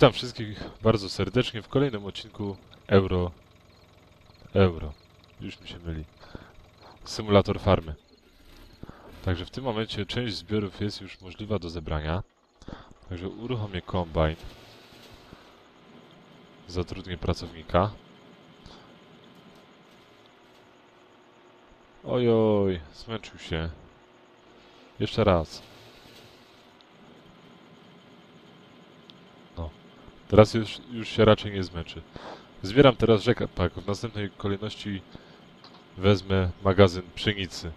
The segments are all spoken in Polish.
Witam wszystkich bardzo serdecznie w kolejnym odcinku Euro... Euro. Już mi się myli. Symulator farmy. Także w tym momencie część zbiorów jest już możliwa do zebrania. Także uruchomię kombajn. Zatrudnię pracownika. Ojoj, zmęczył się. Jeszcze raz. Teraz już, już się raczej nie zmęczy. Zbieram teraz rzepak. W następnej kolejności wezmę magazyn pszenicy.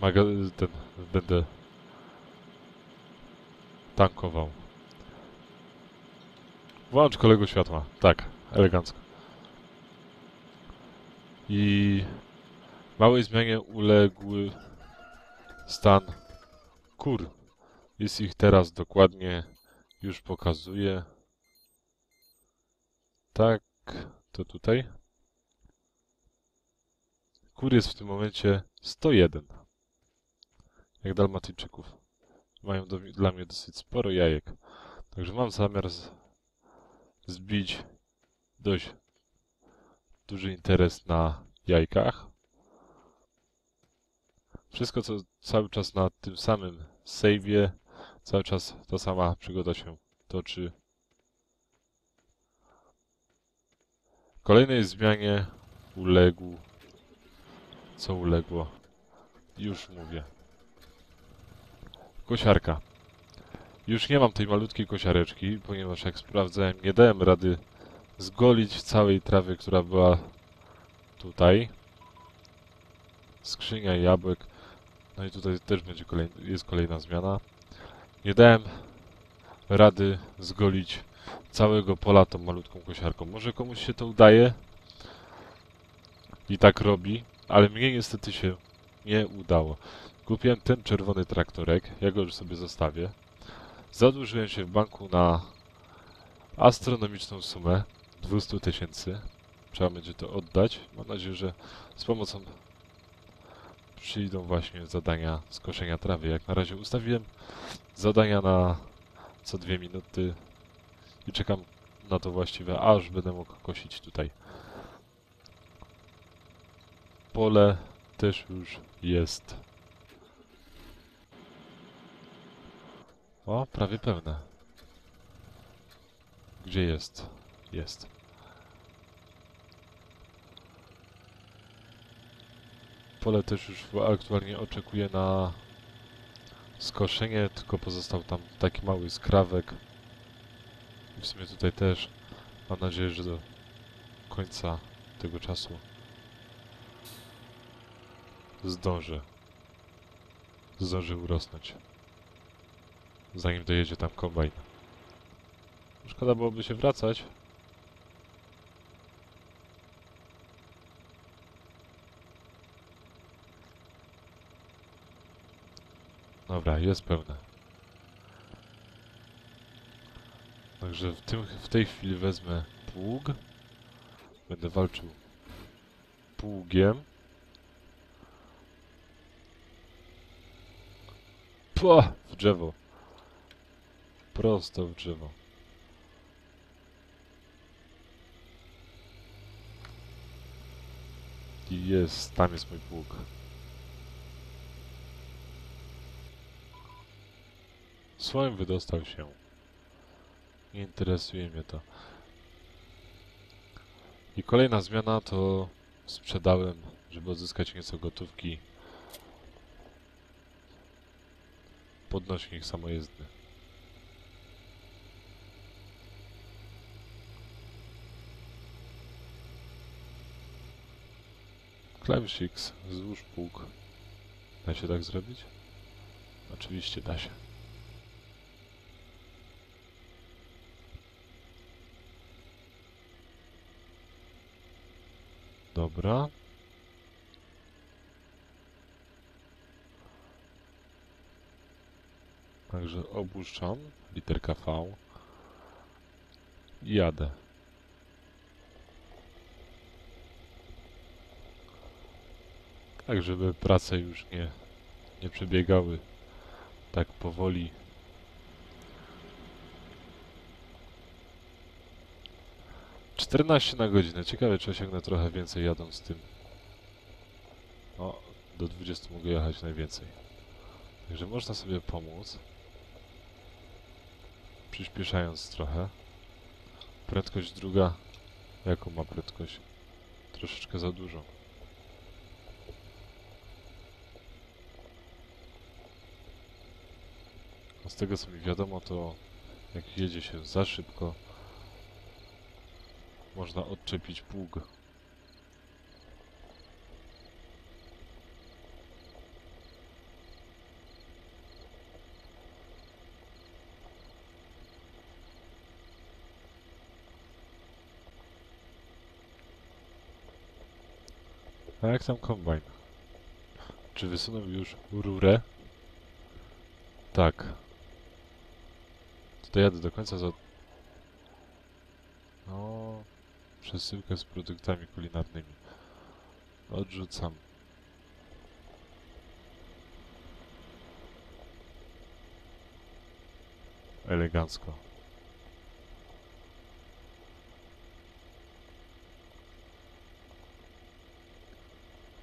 Maga ten będę tankował. Włącz kolego światła. Tak, elegancko. I małej zmianie uległy stan kur. Jest ich teraz dokładnie, już pokazuję. Tak, to tutaj. Kur jest w tym momencie 101. Jak dalmatyjczyków. Mają do, dla mnie dosyć sporo jajek. Także mam zamiar z, zbić dość duży interes na jajkach. Wszystko co cały czas na tym samym save'ie, cały czas ta sama przygoda się toczy. Kolejnej zmianie uległ. Co uległo? Już mówię. Kosiarka. Już nie mam tej malutkiej kosiareczki, ponieważ jak sprawdzałem, nie dałem rady zgolić całej trawy, która była tutaj. Skrzynia jabłek. No i tutaj też będzie kolej, jest kolejna zmiana. Nie dałem rady zgolić całego pola tą malutką kosiarką. Może komuś się to udaje i tak robi, ale mnie niestety się nie udało. Kupiłem ten czerwony traktorek, ja go już sobie zostawię. Zadłużyłem się w banku na astronomiczną sumę 200 tysięcy. Trzeba będzie to oddać. Mam nadzieję, że z pomocą przyjdą właśnie zadania skoszenia trawy. Jak na razie ustawiłem zadania na co dwie minuty i czekam na to właściwe, aż będę mógł kosić tutaj. Pole też już jest. O, prawie pełne. Gdzie jest? Jest. Pole też już aktualnie oczekuje na skoszenie, tylko pozostał tam taki mały skrawek. W sumie tutaj też mam nadzieję, że do końca tego czasu zdążę. Zdążę urosnąć. Zanim dojedzie tam kombajn. Szkoda byłoby się wracać. Dobra, jest pełne. Także w, tym, w tej chwili wezmę pług. Będę walczył pługiem. Pła! W drzewo. Prosto w drzewo. I jest, tam jest mój pług. Swoim wydostał się. Nie interesuje mnie to. I kolejna zmiana to sprzedałem, żeby odzyskać nieco gotówki. Podnośnik samojezdny. Klawisz X, złóż pług. Da się tak zrobić? Oczywiście da się. Dobra. Także opuszczam literka V i jadę. Tak, żeby prace już nie, nie przebiegały tak powoli 14 na godzinę. Ciekawe, czy osiągnę trochę więcej jadąc tym. O, do 20 mogę jechać najwięcej. Także można sobie pomóc. Przyspieszając trochę. Prędkość druga. Jaką ma prędkość? Troszeczkę za dużą. A z tego co mi wiadomo, to jak jedzie się za szybko, można odczepić pług. A jak tam kombajn? Czy wysunął już rurę? Tak. To jadę do końca za... No... Przesyłkę z produktami kulinarnymi. Odrzucam. Elegancko.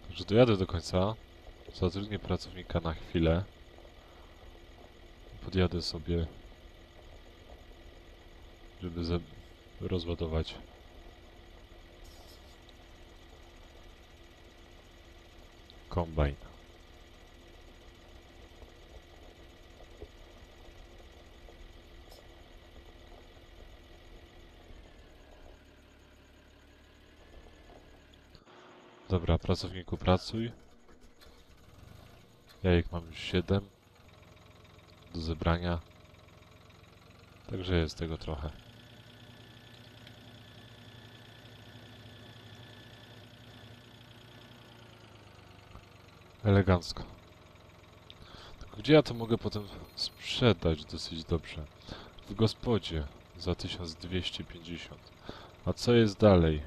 Także dojadę do końca. Zatrudnię pracownika na chwilę. Podjadę sobie, żeby rozładować kombajn. Dobra, pracowniku pracuj. Jajek mam już 7 do zebrania. Także jest tego trochę. Elegancko. Gdzie ja to mogę potem sprzedać dosyć dobrze? W gospodzie za 1250. A co jest dalej?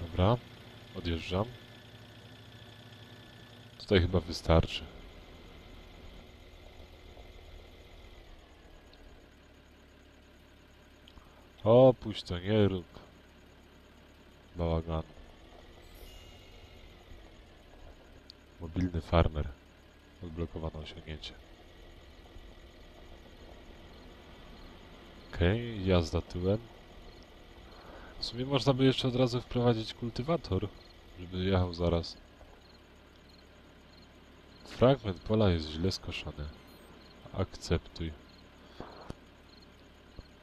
Dobra, odjeżdżam. Tutaj chyba wystarczy. O, puść to, nie rób. Bałagan. Mobilny farmer. Odblokowano osiągnięcie. Okej, jazda tyłem. W sumie można by jeszcze od razu wprowadzić kultywator, żeby jechał zaraz. Fragment pola jest źle skoszony. Akceptuj.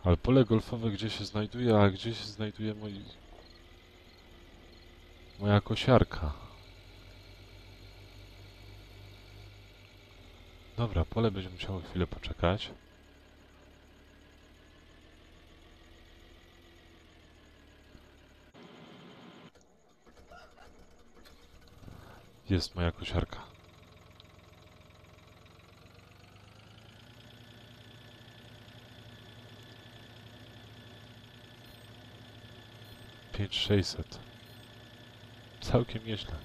Ale pole golfowe gdzie się znajduje, a gdzie się znajduje moi... Moja kosiarka. Dobra, pole będzie musiało chwilę poczekać. Jest moja kosiarka. Pięć sześćset. Całkiem nieźle.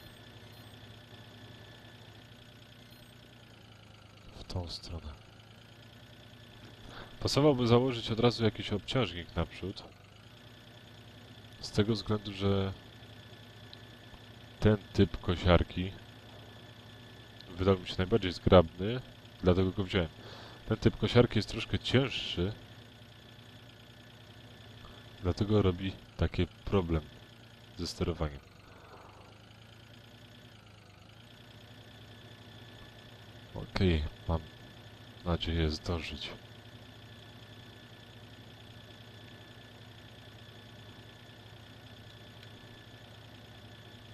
W tą stronę. Pasowałoby założyć od razu jakiś obciążnik naprzód. Z tego względu, że ten typ kosiarki wydał mi się najbardziej zgrabny, dlatego go wziąłem. Ten typ kosiarki jest troszkę cięższy, dlatego robi taki problem ze sterowaniem. Okej, mam nadzieję zdążyć.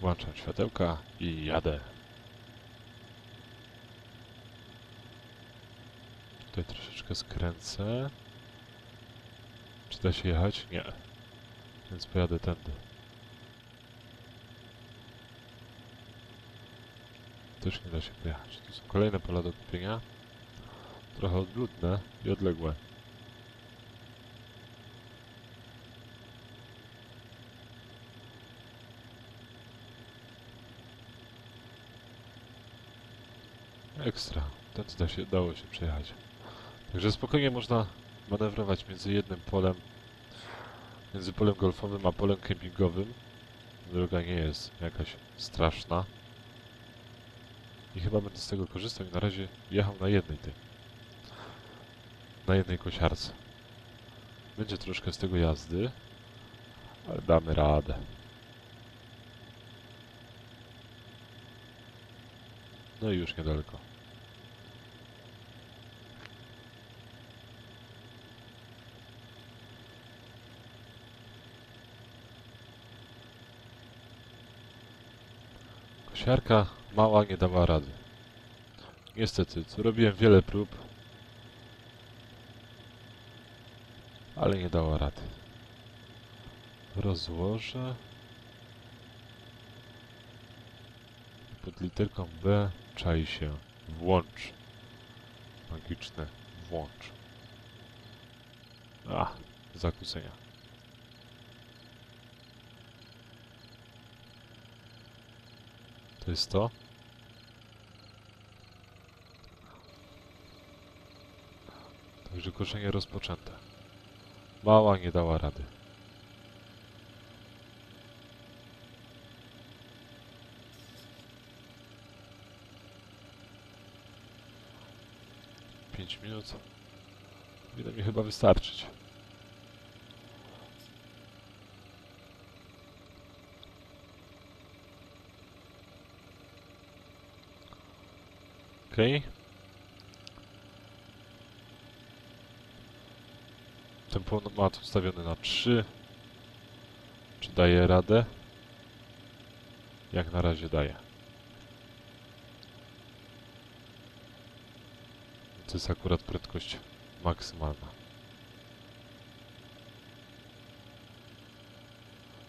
Włączam światełka i jadę. Tutaj troszeczkę skręcę. Czy da się jechać? Nie więc pojadę tędy. Też nie da się pojechać. Tu są kolejne pola do kupienia. Trochę odludne i odległe. Ekstra. Ten da się, dało się przejechać. Także spokojnie można manewrować między jednym polem między polem golfowym a polem kempingowym. Droga nie jest jakaś straszna. I chyba będę z tego korzystał i na razie jechał na jednej tej. Na jednej kosiarce. Będzie troszkę z tego jazdy, ale damy radę. No i już niedaleko. Kosiarka mała nie dała rady. Niestety, tu robiłem wiele prób, ale nie dała rady. Rozłożę. Pod literką B czai się włącz. Magiczne włącz. A, zakłócenia. To jest to. Także koszenie rozpoczęte. Mała nie dała rady. Pięć minut. Powinno mi chyba wystarczyć. Okej. Tempomat ustawiony na 3. Czy daje radę? Jak na razie daje. To jest akurat prędkość maksymalna.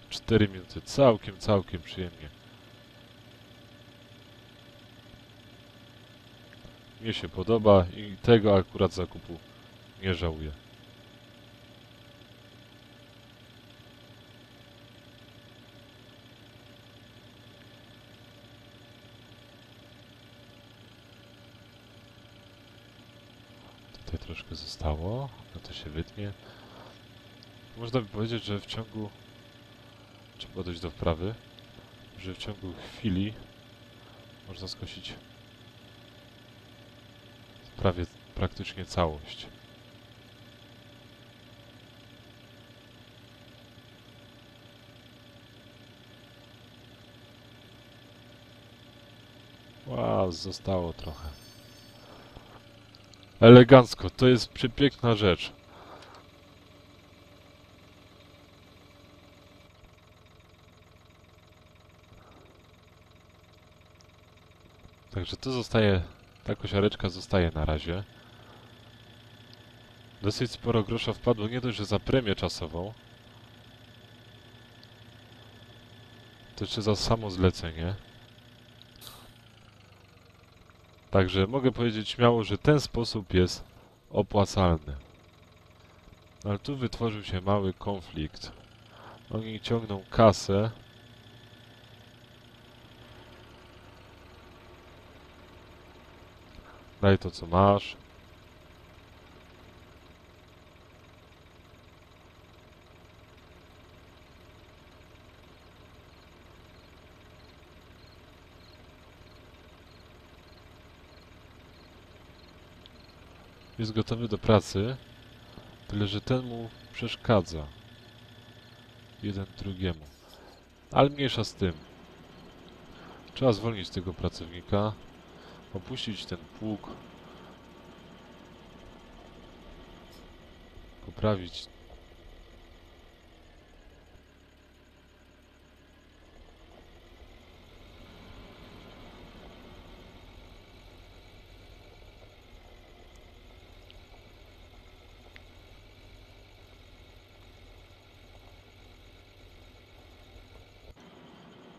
4 minuty. Całkiem, całkiem przyjemnie. Mnie się podoba i tego akurat zakupu nie żałuję. Tutaj troszkę zostało, no to się wytnie. Można by powiedzieć, że w ciągu... Trzeba dojść do wprawy, że w ciągu chwili można skosić prawie praktycznie całość. Wow, zostało trochę. Elegancko, to jest przepiękna rzecz. Także to zostaje, ta kosiareczka zostaje na razie. Dosyć sporo grosza wpadło, nie dość, że za premię czasową, to jeszcze za samo zlecenie. Także mogę powiedzieć śmiało, że ten sposób jest opłacalny. Ale tu wytworzył się mały konflikt. Oni ciągną kasę. Daj to co masz. Jest gotowy do pracy, tyle że ten mu przeszkadza. Jeden drugiemu. Ale mniejsza z tym. Trzeba zwolnić tego pracownika, opuścić ten pług, poprawić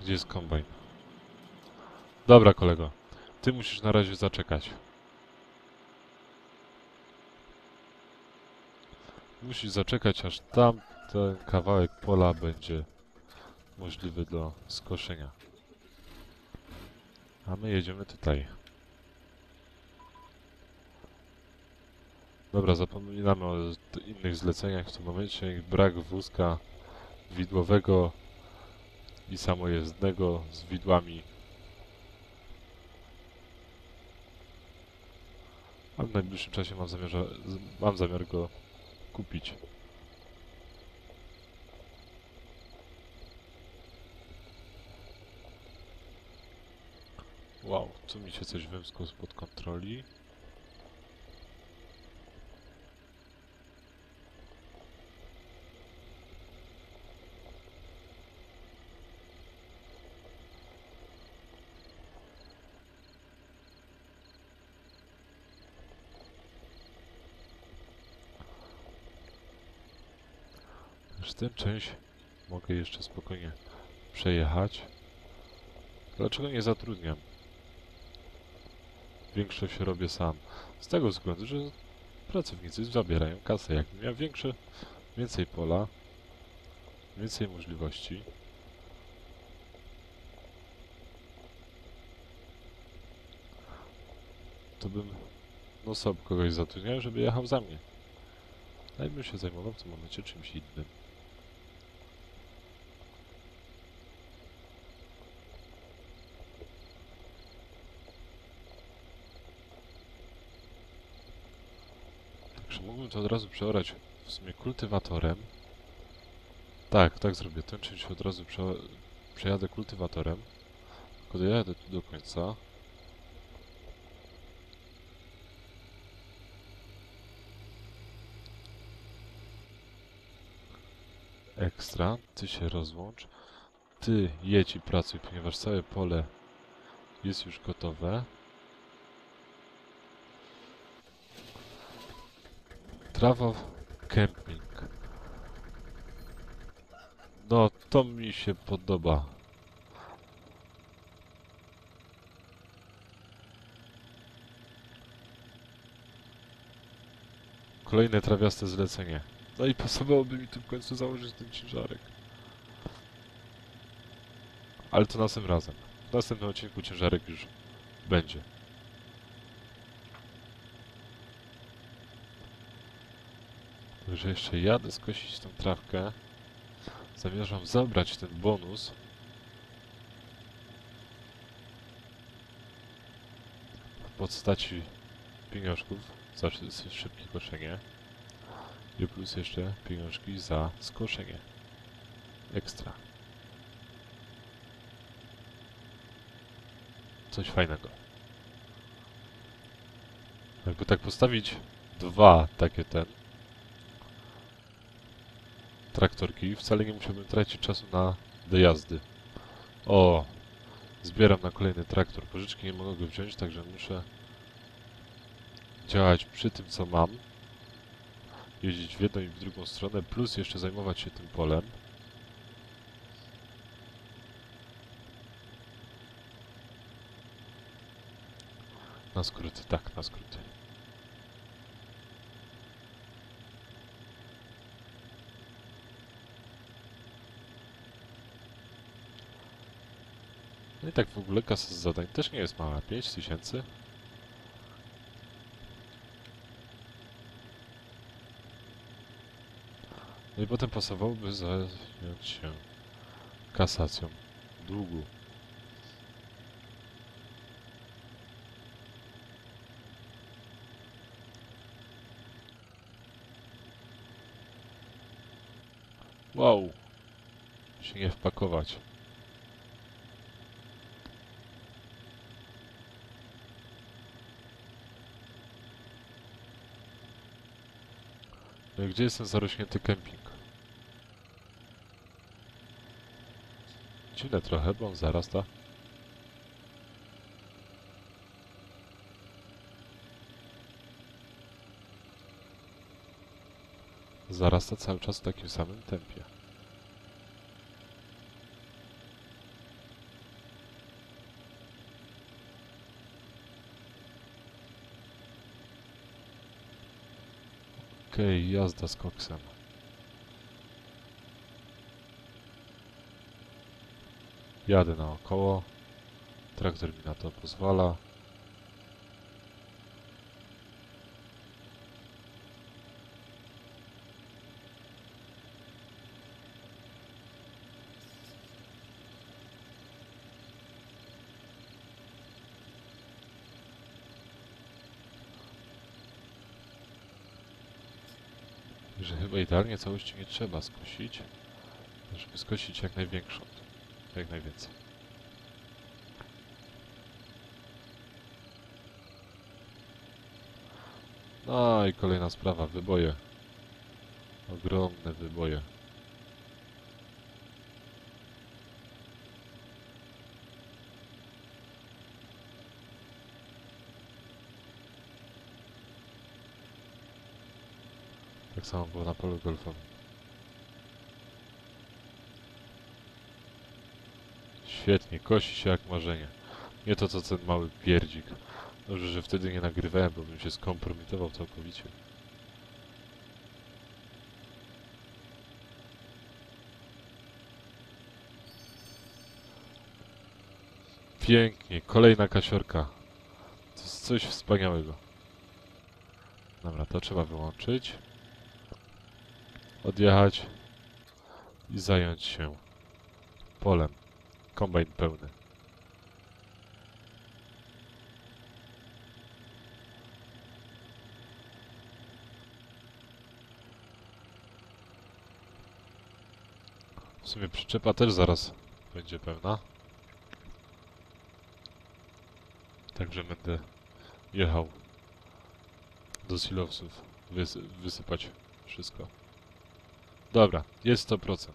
Gdzie jest kombajn? Dobra, kolego. Ty musisz na razie zaczekać. Musisz zaczekać, aż tam ten kawałek pola będzie możliwy do skoszenia. A my jedziemy tutaj. Dobra, zapominamy o innych zleceniach w tym momencie. Brak wózka widłowego i samojezdnego z widłami A w najbliższym czasie mam zamiar, mam zamiar go kupić. Wow, tu mi się coś wymskło spod kontroli. Tę część mogę jeszcze spokojnie przejechać. Dlaczego nie zatrudniam? Większość robię sam. Z tego względu, że pracownicy zabierają kasę. Jakbym miał większe, więcej pola, więcej możliwości, to bym no sobie kogoś zatrudniał, żeby jechał za mnie. Ja bym się zajmował w tym momencie czymś innym. Także mógłbym to od razu przeorać w sumie kultywatorem. Tak, tak zrobię. Tę część od razu prze, przejadę kultywatorem. Tylko dojadę tu do końca. Ekstra. Ty się rozłącz. Ty jedź i pracuj, ponieważ całe pole jest już gotowe. Trawa camping. No, to mi się podoba. Kolejne trawiaste zlecenie. No i pasowałoby mi tu w końcu założyć ten ciężarek. Ale to następnym razem. W następnym odcinku ciężarek już będzie. Także jeszcze jadę skosić tą trawkę. Zamierzam zabrać ten bonus. W postaci pieniążków za szy- szybkie koszenie. I plus jeszcze pieniążki za skoszenie. Ekstra. Coś fajnego. Jakby tak postawić dwa takie ten traktorki, wcale nie musiałbym tracić czasu na dojazdy. O! Zbieram na kolejny traktor. Pożyczki nie mogę go wziąć, także muszę działać przy tym, co mam. Jeździć w jedną i w drugą stronę, plus jeszcze zajmować się tym polem. Na skróty, tak, na skróty. No i tak w ogóle kasa z zadań też nie jest mała. 5000? No i potem pasowałoby zająć się kasacją długu. Wow! Się nie wpakować. Gdzie jest ten zarośnięty kemping? Dziwne trochę, bo on zarasta. Zarasta cały czas w takim samym tempie. Okej, jazda z koksem. Jadę naokoło. Traktor mi na to pozwala. Chyba idealnie całości nie trzeba skosić, żeby skosić jak największą, jak najwięcej. No i kolejna sprawa, wyboje. Ogromne wyboje. Tak samo na polu golfowym. Świetnie, kosi się jak marzenie. Nie to co ten mały pierdzik. Dobrze, że wtedy nie nagrywałem, bo bym się skompromitował całkowicie. Pięknie, kolejna kasiorka. To jest coś wspaniałego. Dobra, to trzeba wyłączyć. Odjechać i zająć się polem. Kombajn pełny. W sumie przyczepa też zaraz będzie pełna. Także będę jechał do silosów wys wysypać wszystko. Dobra, jest 100%.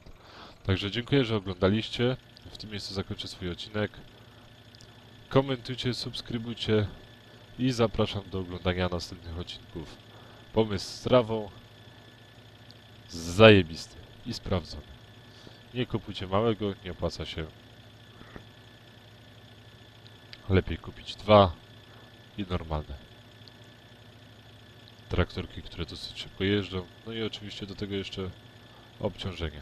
Także dziękuję, że oglądaliście. W tym miejscu zakończę swój odcinek. Komentujcie, subskrybujcie i zapraszam do oglądania następnych odcinków. Pomysł z trawą zajebisty i sprawdzony. Nie kupujcie małego, nie opłaca się. Lepiej kupić dwa i normalne. Traktorki, które dosyć szybko jeżdżą. No i oczywiście do tego jeszcze obciążenie.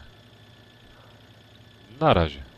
Na razie.